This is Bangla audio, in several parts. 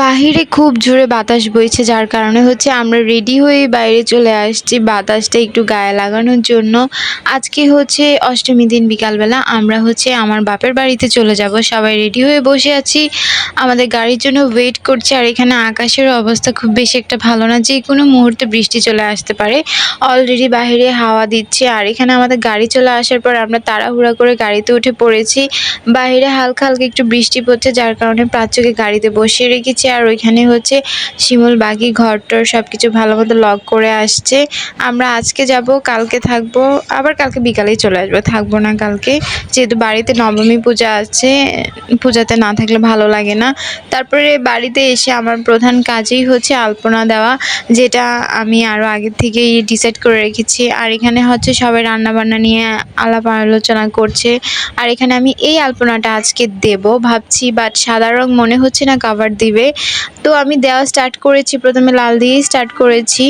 বাহিরে খুব জোরে বাতাস বইছে, যার কারণে হচ্ছে আমরা রেডি হয়ে বাইরে চলে আসছি। বাতাসটা একটু গায়ে লাগানোর জন্য। আজকে হচ্ছে অষ্টমী দিন বিকালবেলা, আমরা হচ্ছে আমার বাপের বাড়িতে চলে যাব। সবাই রেডি হয়ে বসে আছি। আমাদের গাড়ির জন্য ওয়েট করছে, আর এখানে আকাশের অবস্থা খুব বেশি একটা ভালো না, যে কোনো মুহূর্তে বৃষ্টি চলে আসতে পারে। অলরেডি বাইরে হাওয়া দিচ্ছে, আর এখানে আমাদের গাড়ি চলে আসার পর আমরা তাড়াহুড়া করে গাড়িতে উঠে পড়েছি। বাইরে হালকা হালকা একটু বৃষ্টি পড়ছে, যার কারণে প্রাচ্যকে গাড়িতে বসিয়ে রেখেছি। আর ওইখানে হচ্ছে শিমুল বাকি ঘরটর সব কিছু ভালো মতো লক করে আসছে। আমরা আজকে যাব, কালকে থাকব, আবার কালকে বিকালেই চলে আসব। থাকব না কালকে, যেহেতু বাড়িতে নবমী পূজা আছে, পূজাতে না থাকলে ভালো লাগে না। তারপরে বাড়িতে এসে আমার প্রধান কাজই হচ্ছে আলপনা দেওয়া, যেটা আমি আরও আগের থেকেই ডিসাইড করে রেখেছি। আর এখানে হচ্ছে সবাই রান্নাবান্না নিয়ে আলাপ আলোচনা করছে। আর এখানে আমি এই আলপনাটা আজকে দেব। ভাবছি বাট সাদা রং মনে হচ্ছে না কাভার দিবে। তো আমি দেওয়া স্টার্ট করেছি, প্রথমে লাল দিয়েই স্টার্ট করেছি।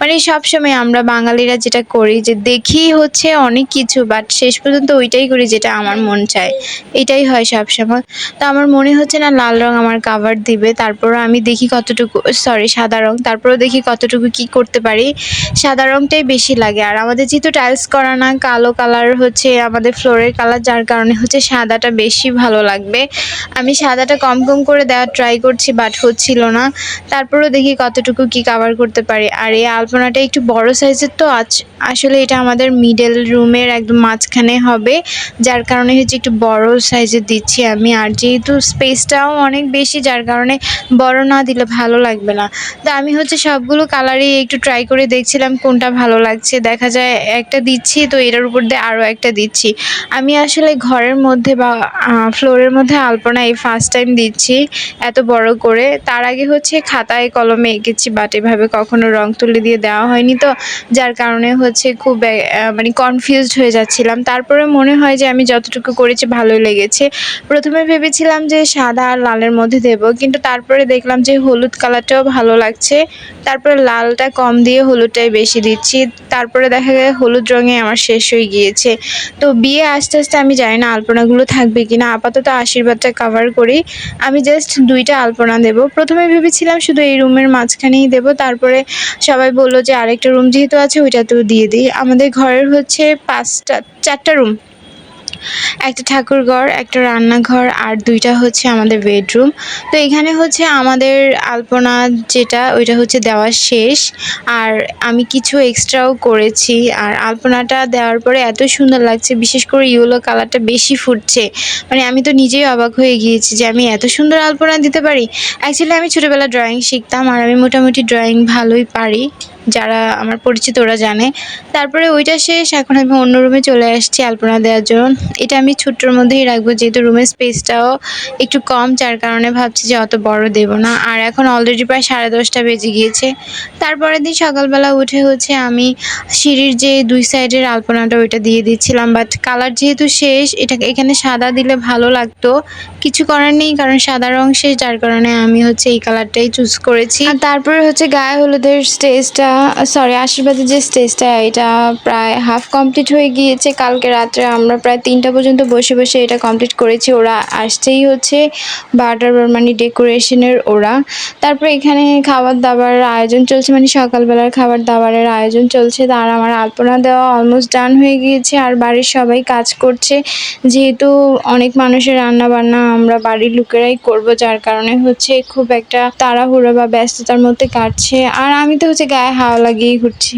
মানে সবসময় আমরা বাঙালিরা যেটা করি যে দেখি হচ্ছে অনেক কিছু বাট শেষ পর্যন্ত ওইটাই করি যেটা আমার মন চায়। এটাই হয় সবসময় তো আমার মনে হচ্ছে না লাল রং আমার কাভার দিবে। তারপর আমি দেখি কতটুকু সরি সাদা রং। তারপরও দেখি কতটুকু কি করতে পারি। সাদা রংটাই বেশি লাগে। আর আমাদের যেহেতু টাইলস করা না, কালো কালার হচ্ছে আমাদের ফ্লোরের কালার যার কারণে হচ্ছে সাদাটা বেশি ভালো লাগবে। আমি সাদাটা কম কম করে দেওয়ার ট্রাই করছি বাট হচ্ছিল না। তারপরেও দেখি কতটুকু কি কাভার করতে পারি। আর এই আলপনাটা একটু বড় সাইজের তো, আজ আসলে এটা আমাদের মিডল রুমের একদম মাঝখানে হবে। যার কারণে হচ্ছে একটু বড় সাইজের দিচ্ছি আমি। আর যেহেতু স্পেসটাও অনেক বেশি, যার কারণে বড় না দিলে ভালো লাগবে না। তো আমি হচ্ছে সবগুলো কালারই একটু ট্রাই করে দেখছিলাম কোনটা ভালো লাগছে। দেখা যায় একটা দিচ্ছি, তো এটার উপর দিয়ে আরও একটা দিচ্ছি। আমি আসলে ঘরের মধ্যে বা ফ্লোরের মধ্যে আলপনা এই ফার্স্ট টাইম দিচ্ছি। এত বড় করে তার আগে হচ্ছে খাতায় কলমে এঁকেছি বাট এভাবে কখনো রং তুলে দিয়ে দেওয়া হয়নি তো, যার কারণে হচ্ছে খুব মানে কনফিউজড হয়ে যাচ্ছিলাম। তারপরে মনে হয় যে আমি যতটুকু করেছি ভালোই লেগেছে। প্রথমে ভেবেছিলাম যে সাদা আর লালের মধ্যে দেব, কিন্তু তারপরে দেখলাম যে হলুদ কালারটাও ভালো লাগছে। তারপরে লালটা কম দিয়ে হলুদটাই বেশি দিচ্ছি। তারপরে দেখা গেল হলুদ রঙে আমার শেষ হয়ে গিয়েছে। তো বিয়ে আস্তে আস্তে আমি জানি না আলপনাগুলো থাকবে কিনা, আপাতত আশীর্বাদটা কভার করি। আমি জাস্ট দুইটা আলপনা দেব। প্রথমে ভেবেছিলাম শুধু এই রুমের মাঝখানেই দেব। তারপরে সবাই বলল যে আরেকটা রুম যেহেতু আছে ওইটাতেও দিয়ে দিই। আমাদের ঘরের হচ্ছে পাঁচটা, চারটা রুম। একটা ঠাকুরঘর একটা রান্নাঘর আর দুইটা হচ্ছে আমাদের বেডরুম। তো এখানে হচ্ছে আমাদের আলপনা যেটা, ওইটা হচ্ছে দেওয়া শেষ। আর আমি কিছু এক্সট্রাও করেছি। আর আলপনাটা দেওয়ার পরে এত সুন্দর লাগছে, বিশেষ করে ইয়েলো কালারটা বেশি ফুটছে। মানে আমি তো নিজেই অবাক হয়ে গিয়েছি যে আমি এত সুন্দর আলপনা দিতে পারি। অ্যাকচুয়ালি আমি ছোটোবেলা ড্রয়িং শিখতাম আর আমি মোটামুটি ড্রয়িং ভালোই পারি। যারা আমার পরিচিত ওরা জানে। তারপরে ওইটা শেষ, এখন আমি অন্য রুমে চলে আসছি আলপনা দেওয়ার জন্য। এটা আমি ছোট্টোর মধ্যেই রাখব, যেহেতু রুমের স্পেসটাও একটু কম, যার কারণে ভাবছি যে অত বড় দেবো না। আর এখন অলরেডি প্রায় সাড়ে দশটা বেজে গিয়েছে। তারপরের দিন সকালবেলা উঠে হচ্ছে আমি সিঁড়ির যে দুই সাইডের আলপনাটা ওইটা দিয়ে দিচ্ছিলাম। বাট কালার যেহেতু শেষ এটা এখানে সাদা দিলে ভালো লাগতো। কিছু করার নেই, কারণ সাদা রং শেষ, যার কারণে আমি হচ্ছে এই কালারটাই চুজ করেছি। তারপরে হচ্ছে গায়ে হলুদের স্টেজটা সরি আশীর্বাদের যে স্টেজটা এটা প্রায় হাফ কমপ্লিট হয়ে গিয়েছে। কালকে রাত্রে আমরা প্রায় তিনটা পর্যন্ত বসে বসে এটা কমপ্লিট করেছি। ওরা আসছেই হচ্ছে বারোটার পর মানে ডেকোরেশনের ওরা। তারপরে এখানে খাবার দাবার আয়োজন চলছে মানে সকালবেলার খাবার দাবারের আয়োজন চলছে। তার আমার আলপনা দেওয়া অলমোস্ট ডান হয়ে গিয়েছে। আর বাড়ির সবাই কাজ করছে। যেহেতু অনেক মানুষের রান্না বান্না আমরা বাড়ির লোকেরাই করব, যার কারণে হচ্ছে খুব একটা তাড়াহুড়ো বা ব্যস্ততার মধ্যে কাটছে। আর আমি তো হচ্ছে গায়ে হাওয়া লাগিয়েই ঘুরছি।